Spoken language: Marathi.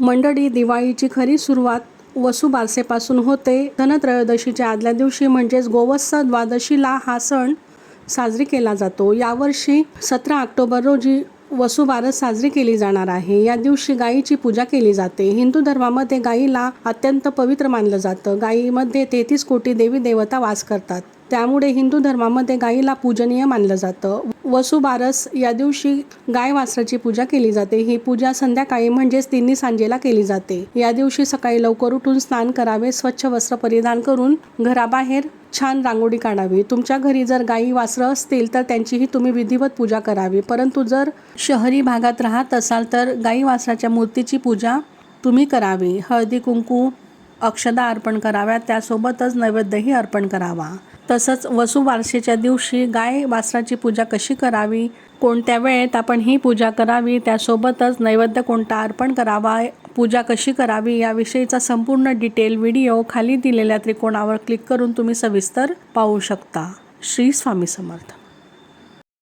मंडळी दिवाळीची खरी सुरुवात वसुबारसेपासून होते. धनत्रयोदशीच्या आदल्या दिवशी म्हणजेच गोवत्स द्वादशीला हा सण साजरी केला जातो. यावर्षी सतरा ऑक्टोबर रोजी वसुबारस साजरी केली जाणार आहे. या दिवशी गायीची पूजा केली जाते. हिंदू धर्मामध्ये गायीला अत्यंत पवित्र मानलं जातं. गायीमध्ये तेहतीस कोटी देवी देवता वास करतात. त्यामुळे हिंदू धर्मामध्ये गायीला पूजनीय मानलं जातं. वसुबारस या दिवशी गाय वासराची पूजा केली जाते. ही पूजा संध्याकाळी म्हणजेच तिन्ही सांजेला केली जाते. या दिवशी सकाळी लवकर उठून स्नान करावे स्वच्छ वस्त्र परिधान करून घराबाहेर छान रांगोळी काढावी. तुमच्या घरी जर गायी वासरं असतील तर त्यांचीही तुम्ही विधिवत पूजा करावी. परंतु जर शहरी भागात राहत असाल तर गायी वासराच्या मूर्तीची पूजा तुम्ही करावी. हळदी कुंकू अक्षदा अर्पण कराव्या त्यासोबतच नैवेद्यही अर्पण करावा. तसंच वसुबारसेच्या दिवशी गाय वासराची पूजा कशी करावी? कोणत्या वेळेत आपण ही पूजा करावी? त्यासोबतच नैवेद्य कोणता अर्पण करावा? पूजा कशी करावी? याविषयीचा संपूर्ण डिटेल व्हिडिओ खाली दिलेल्या त्रिकोणावर क्लिक करून तुम्ही सविस्तर पाहू शकता. श्री स्वामी समर्थ.